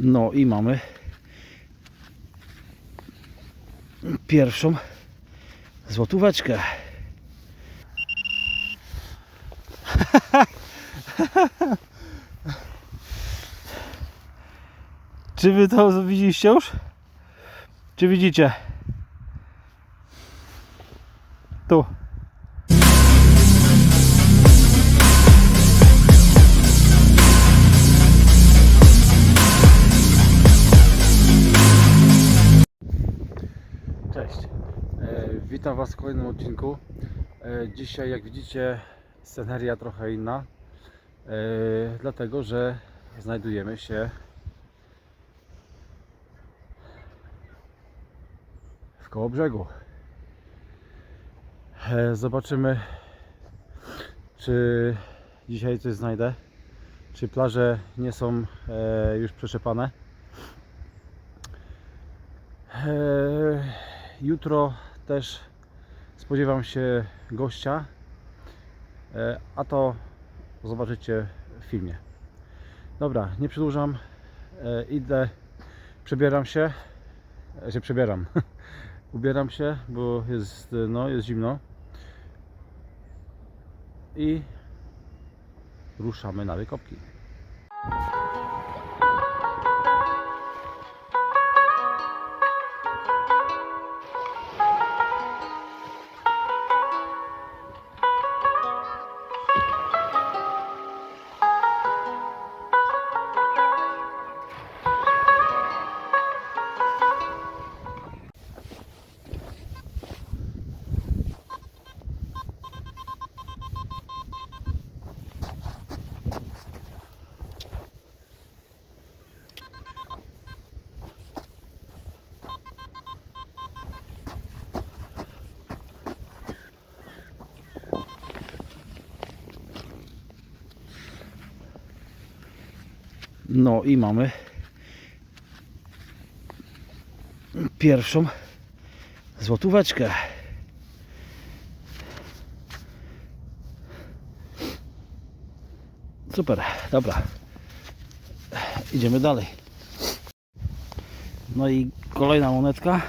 No i mamy pierwszą złotóweczkę. Czy wy to widzieliście już? Czy widzicie? Kolejnym odcinku. E, dzisiaj, jak widzicie, sceneria trochę inna. E, dlatego, że znajdujemy się w koło brzegu. E, zobaczymy, czy dzisiaj coś znajdę. Czy plaże nie są już przeczepane. E, Jutro też spodziewam się gościa, e, a to zobaczycie w filmie. Dobra, nie przedłużam, e, idę, przebieram się, e, się przebieram, ubieram się, bo jest, no, jest zimno i ruszamy na wykopki. No i mamy pierwszą złotóweczkę. Super, dobra. Idziemy dalej. No i kolejna monetka.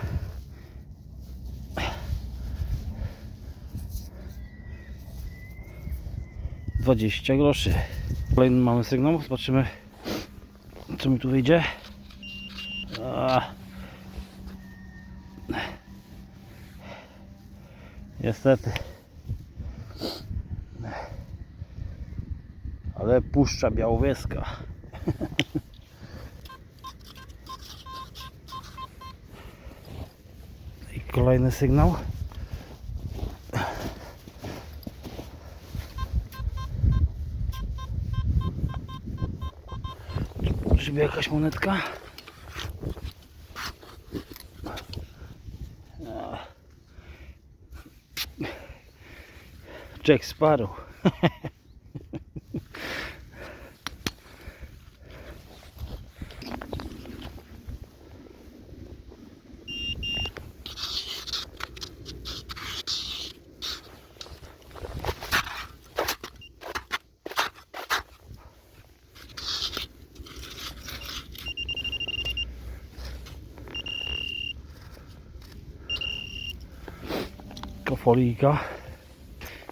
Dwadzieścia groszy. Kolejny mamy sygnał. Zobaczymy co mi tu wyjdzie? Niestety. Ale puszcza białowieska. I kolejny sygnał. Żeby jakaś monetka. Jack Sparrow.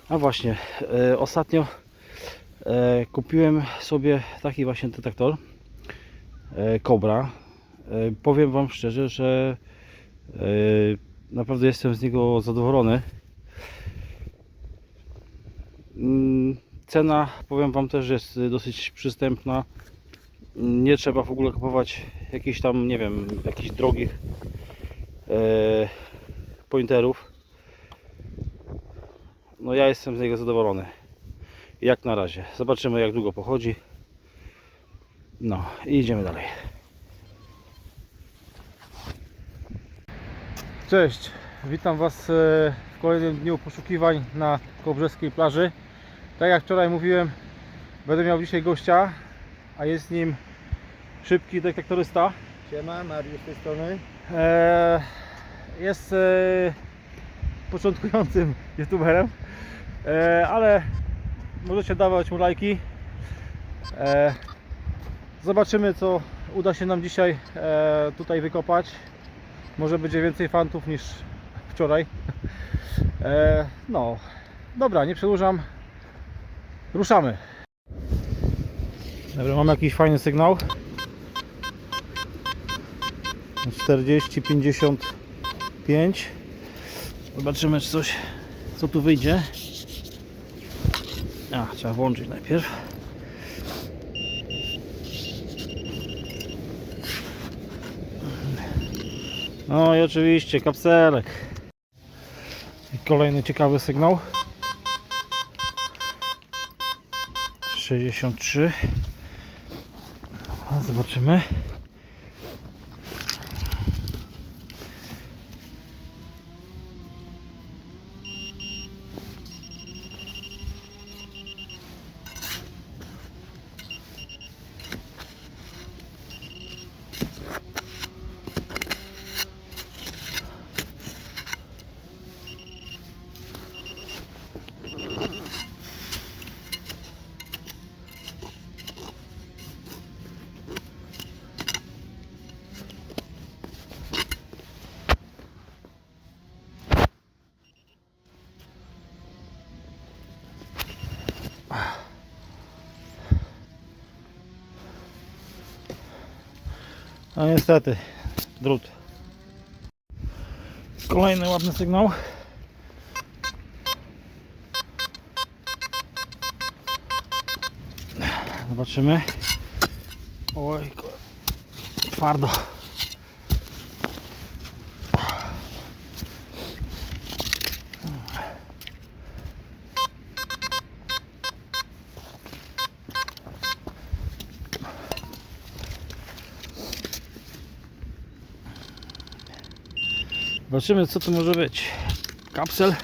A właśnie, e, ostatnio e, kupiłem sobie taki właśnie detektor e, Cobra. E, powiem Wam szczerze, że e, naprawdę jestem z niego zadowolony. Mm, Cena, powiem Wam też, jest dosyć przystępna. Nie trzeba w ogóle kupować jakichś tam, nie wiem, jakichś drogich e, pointerów. No ja jestem z niego zadowolony. Jak na razie. Zobaczymy jak długo pochodzi. No i idziemy dalej. Cześć, witam Was e, w kolejnym dniu poszukiwań na Kołbrzeskiej plaży. Tak jak wczoraj mówiłem, będę miał dzisiaj gościa, a jest nim szybki detektorysta. Siema, Mariusz z tej strony. E, jest e, początkującym youtuberem, e, ale możecie dawać mu lajki. E, zobaczymy co uda się nam dzisiaj e, tutaj wykopać. Może będzie więcej fantów niż wczoraj. E, no, dobra, nie przedłużam. Ruszamy. Dobra, mam jakiś fajny sygnał. 40, 55. Zobaczymy, czy coś, co tu wyjdzie. A, trzeba włączyć najpierw. No i oczywiście kapselek. I kolejny ciekawy sygnał. 63. A, Zobaczymy. No niestety, drut. Kolejny ładny sygnał. Zobaczymy. Oj, twardo. Zobaczymy co to może być. Kapsel.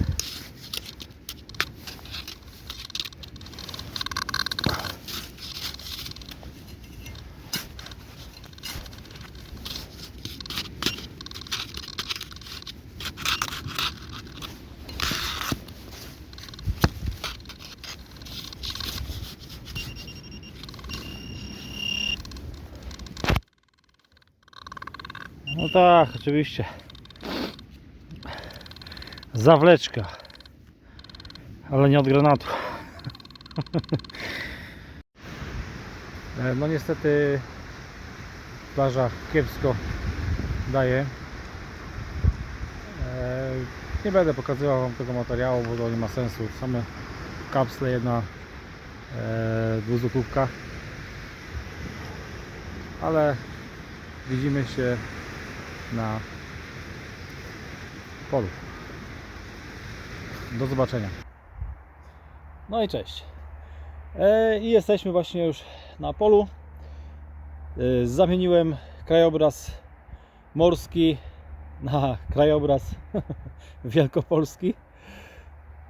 No tak, oczywiście. Zawleczka. Ale nie od granatu. E, No niestety plaża kiepsko daje. E, Nie będę pokazywał Wam tego materiału, bo to nie ma sensu. Same kapsle, jedna e, dwuzłotówka. Ale widzimy się na polu. Do zobaczenia. No i cześć. E, I jesteśmy właśnie już na polu. E, Zamieniłem krajobraz morski na krajobraz wielkopolski.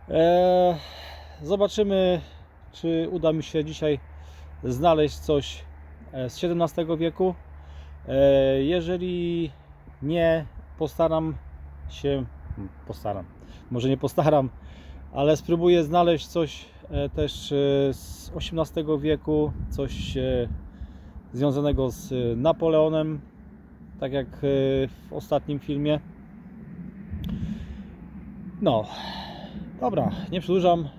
E, Zobaczymy, czy uda mi się dzisiaj znaleźć coś z XVII wieku. Jeżeli nie, postaram się. Postaram. Może nie postaram, ale spróbuję znaleźć coś e, też e, z XVIII wieku, coś e, związanego z Napoleonem, tak jak w ostatnim filmie. No, dobra, nie przedłużam.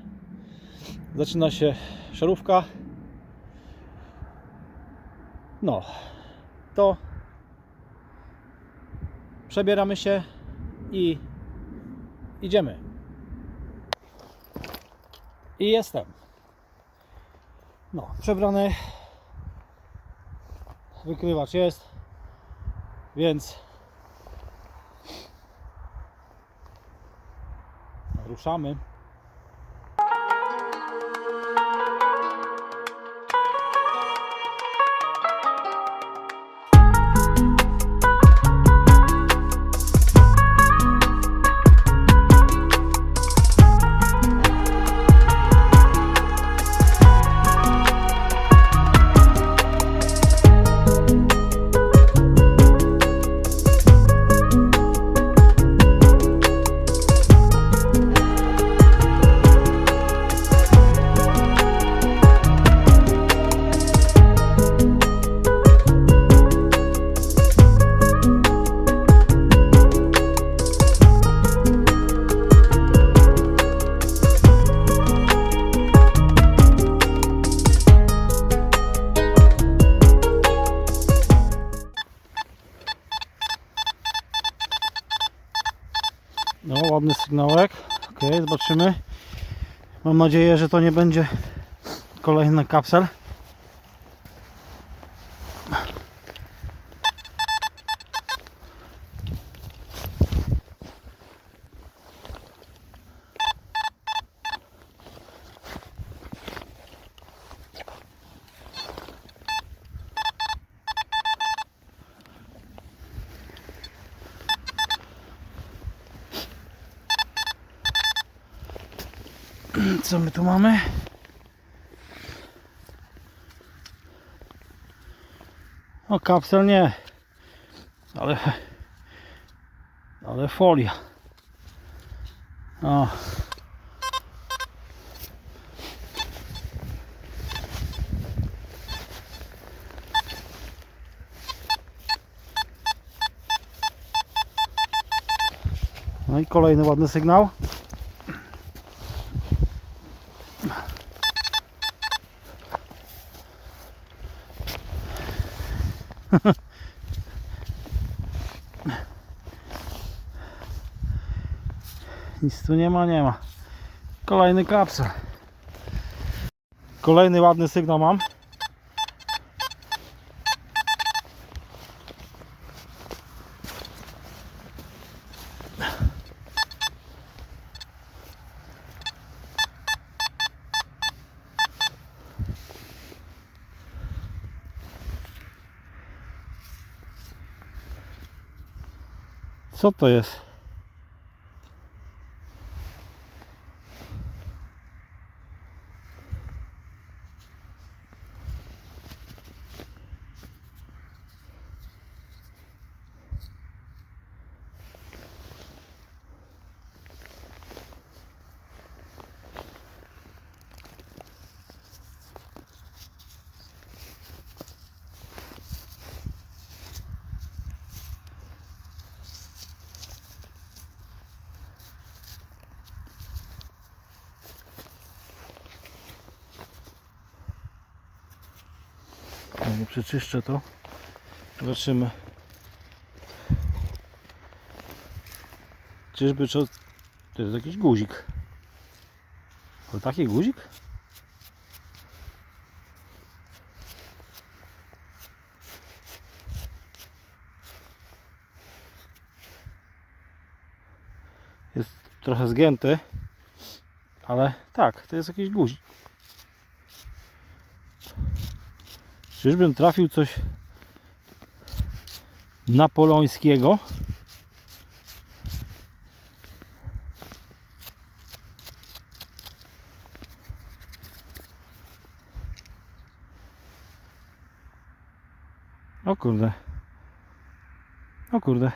Zaczyna się szarówka. No, to przebieramy się i idziemy. I jestem. No, przebrany. Wykrywacz jest. Więc ruszamy. Zobaczymy. Mam nadzieję, że to nie będzie kolejny kapsel. Co my tu mamy? O, kapsel nie. Ale... Ale folia. O. No i kolejny ładny sygnał. Nic tu nie ma, nie ma. Kolejny kapsel. Kolejny ładny sygnał mam. Co to jest? Nie przeczyszczę to. Zobaczymy. Czyżby co? To jest jakiś guzik. To taki guzik? Jest trochę zgięty, ale tak, to jest jakiś guzik. Czyżbym trafił coś napoleońskiego? O kurde. O kurde.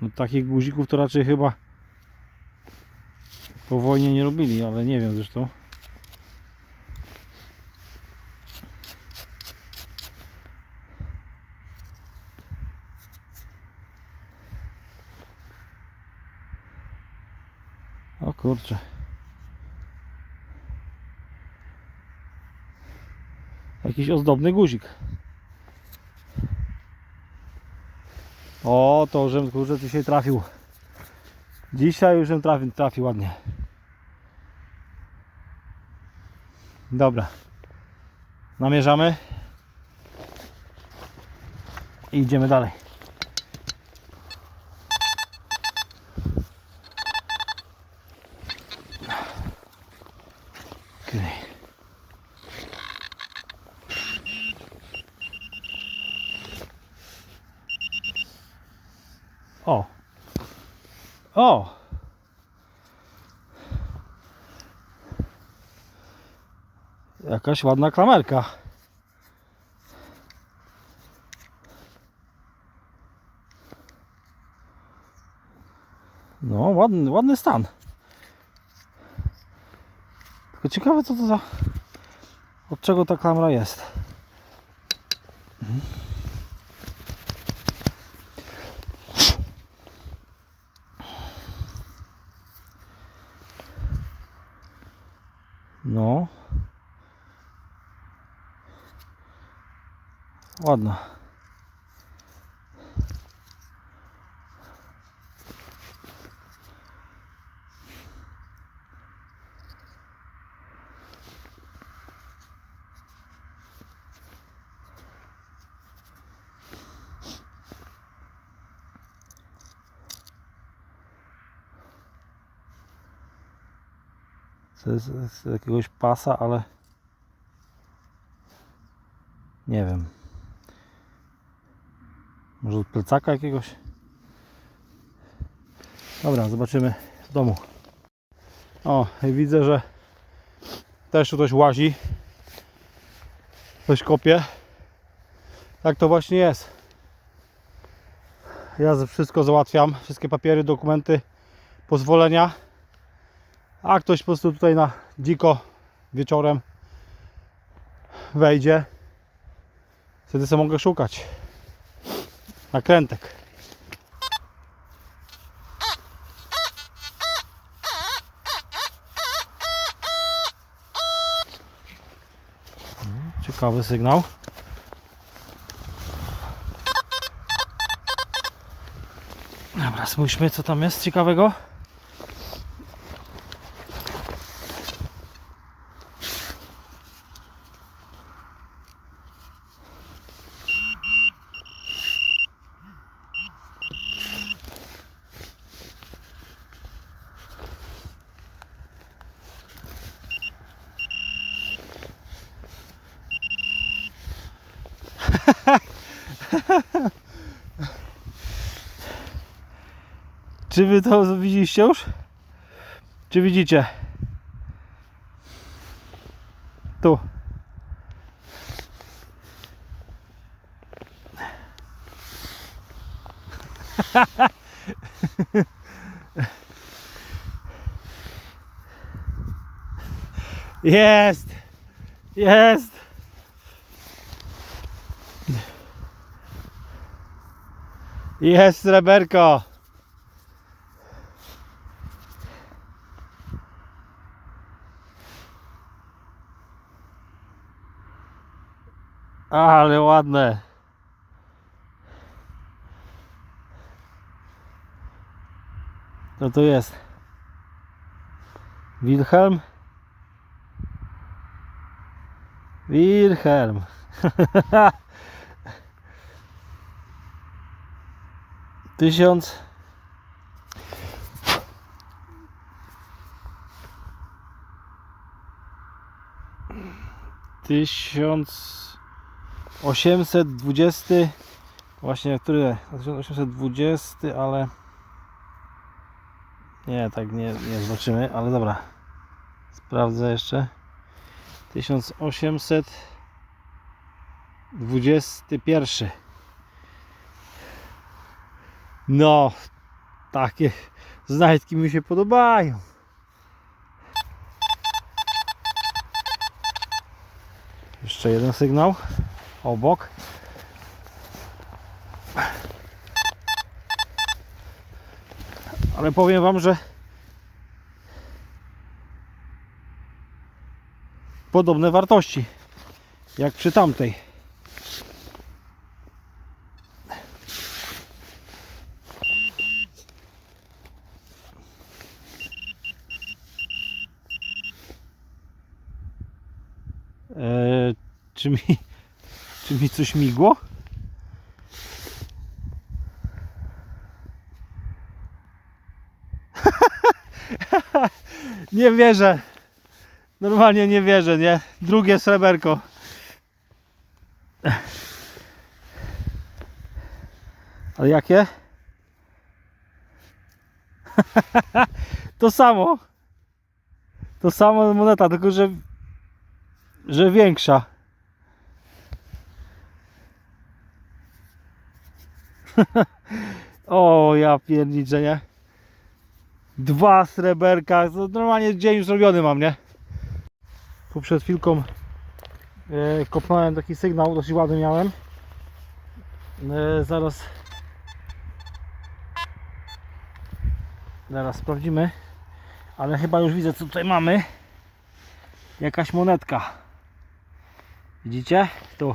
No takich guzików to raczej chyba po wojnie nie robili, ale nie wiem zresztą. O kurczę. Jakiś ozdobny guzik. O, to żem kurczę dzisiaj trafił. Dzisiaj już trafił, trafił ładnie. Dobra. Namierzamy. I idziemy dalej. Okej. O. O. Jakaś ładna klamerka. No, ładny, ładny stan. Tylko ciekawe co to za... Od czego ta klamra jest. Mhm. Ładna. To z jakiegoś pasa, ale nie wiem. Może od plecaka jakiegoś? Dobra, zobaczymy w domu. O, widzę, że też tu ktoś łazi. Ktoś kopie. Tak to właśnie jest. Ja wszystko załatwiam, wszystkie papiery, dokumenty, pozwolenia. A ktoś po prostu tutaj na dziko wieczorem wejdzie. Wtedy sobie mogę szukać. Nakrętek. Ciekawy sygnał. Dobra, spójrzmy co tam jest ciekawego. Czy wy to widzieliście już? Czy widzicie? Tu. Jest! Jest! Jest sreberko! Ale ładne. Co to jest? Wilhelm? Wilhelm. Tysiąc. Tysiąc. 820 właśnie który? 1820 ale nie tak nie, nie zobaczymy ale dobra. Sprawdzę jeszcze. 1821 no takie znajdki mi się podobają. Jeszcze jeden sygnał obok. Ale powiem Wam, że podobne wartości jak przy tamtej. Eee, czy mi czy mi coś migło? nie wierzę. Normalnie nie wierzę, nie? Drugie sreberko. Ale jakie? to samo. To samo moneta, tylko że że większa. o, ja pierniczę, nie? Dwa sreberka, normalnie dzień już zrobiony mam, nie? Tu przed chwilką e, kopnąłem taki sygnał, dosyć ładny miałem. E, zaraz zaraz sprawdzimy. Ale chyba już widzę co tutaj mamy. Jakaś monetka. Widzicie? Tu.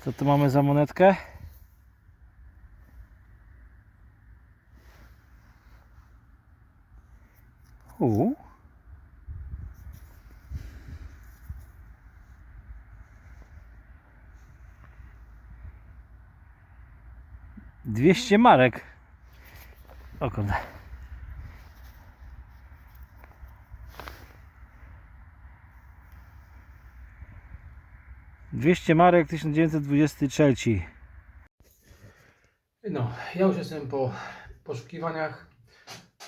Co tu mamy za monetkę? U. Dwieście marek. O kurde. Dwieście marek 1923. No, ja już jestem po poszukiwaniach.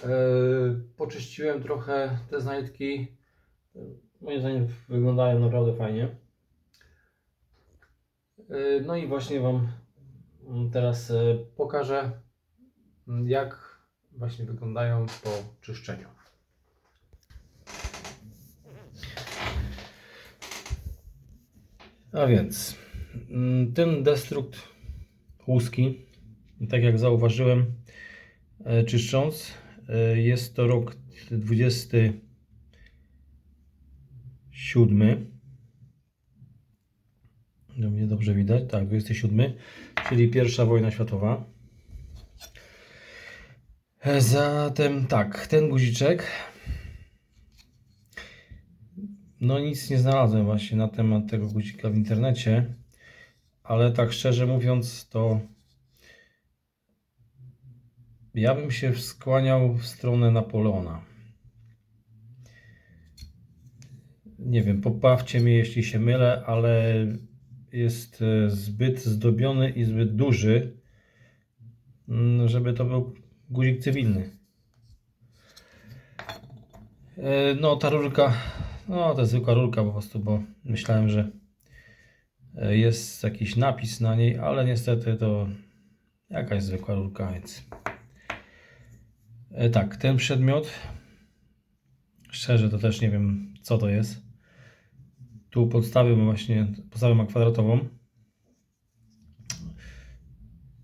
Yy, poczyściłem trochę te znajdki. Moim zdaniem wyglądają naprawdę fajnie. Yy, no i właśnie Wam teraz e, pokażę, jak właśnie wyglądają po czyszczeniu. A więc mm, ten destrukt łuski, tak jak zauważyłem, e, czyszcząc, e, jest to rok 27. Do mnie dobrze widać, tak, 27, czyli pierwsza wojna światowa. E, Zatem tak, ten guziczek. No nic nie znalazłem właśnie na temat tego guzika w internecie, ale tak szczerze mówiąc to ja bym się skłaniał w stronę Napoleona. Nie wiem, poprawcie mnie jeśli się mylę, ale jest e, zbyt zdobiony i zbyt duży, mm, żeby to był guzik cywilny. E, No, ta rurka, no to jest zwykła rurka po prostu, bo myślałem, że e, jest jakiś napis na niej, ale niestety to jakaś zwykła rurka, więc E, tak, ten przedmiot, szczerze to też nie wiem co to jest. Tu podstawę właśnie, podstawę ma kwadratową.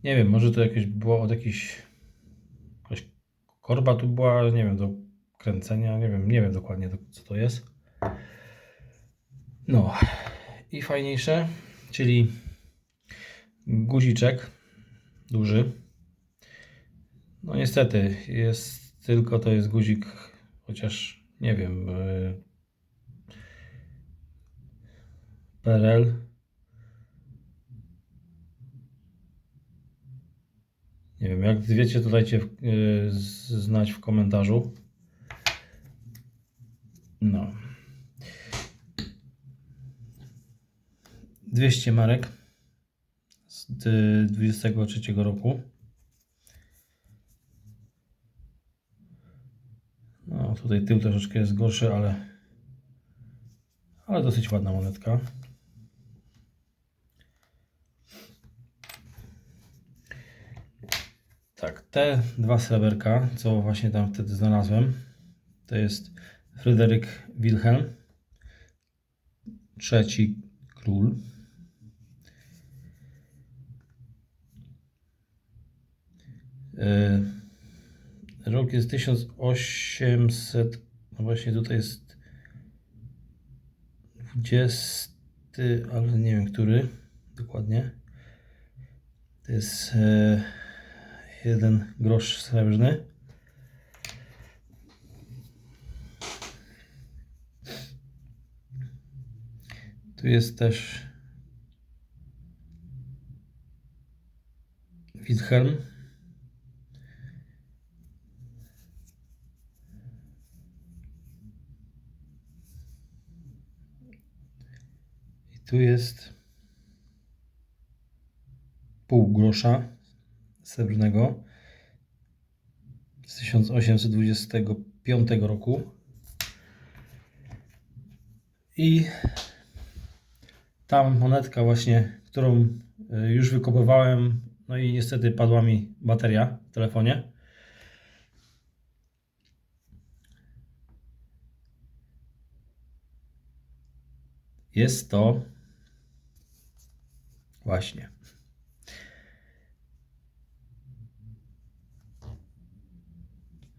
Nie wiem, może to jakieś było od jakichś jakaś korba tu była, nie wiem, do kręcenia, nie wiem, nie wiem dokładnie do- co to jest. No i fajniejsze, czyli guziczek duży. No niestety, jest tylko to jest guzik, chociaż nie wiem, yy, PRL. Nie wiem, jak wiecie, to dajcie yy, z- znać w komentarzu. No. 200 marek z y, 23 roku. No, tutaj tył troszeczkę jest gorszy, ale, ale dosyć ładna monetka. Tak, te dwa sreberka, co właśnie tam wtedy znalazłem, to jest Fryderyk Wilhelm, trzeci król. Rok jest 1800, no właśnie tutaj jest 20, ale nie wiem który dokładnie. To jest e, jeden grosz srebrny. Tu jest też Wilhelm. Tu jest pół grosza srebrnego z 1825 roku. I tam monetka właśnie, którą y, już wykopywałem, no i niestety padła mi bateria w telefonie. Jest to właśnie.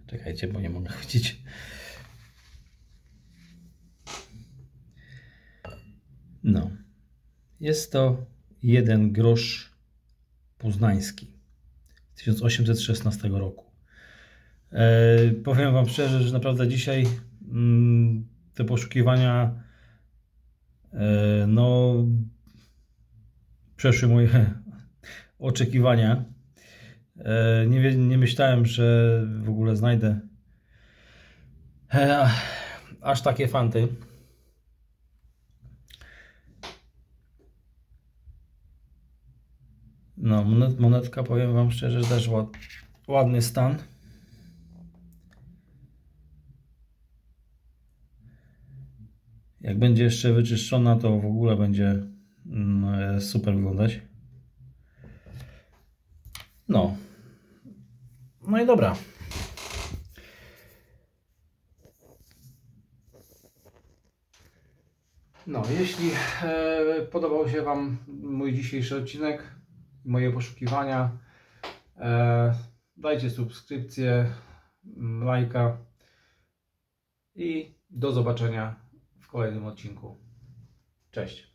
Czekajcie, bo nie mogę chwycić. No. Jest to jeden grosz poznański z 1816 roku. E, powiem Wam szczerze, że naprawdę dzisiaj mm, te poszukiwania e, no przeszły moje oczekiwania. E, Nie, nie myślałem, że w ogóle znajdę e, aż takie fanty. No, monet, monetka, powiem Wam szczerze, też ład, ładny stan. Jak będzie jeszcze wyczyszczona, to w ogóle będzie super wyglądać. No. No i dobra. No, jeśli e, podobał się Wam mój dzisiejszy odcinek, moje poszukiwania, e, dajcie subskrypcję, mm, lajka i do zobaczenia w kolejnym odcinku. Cześć.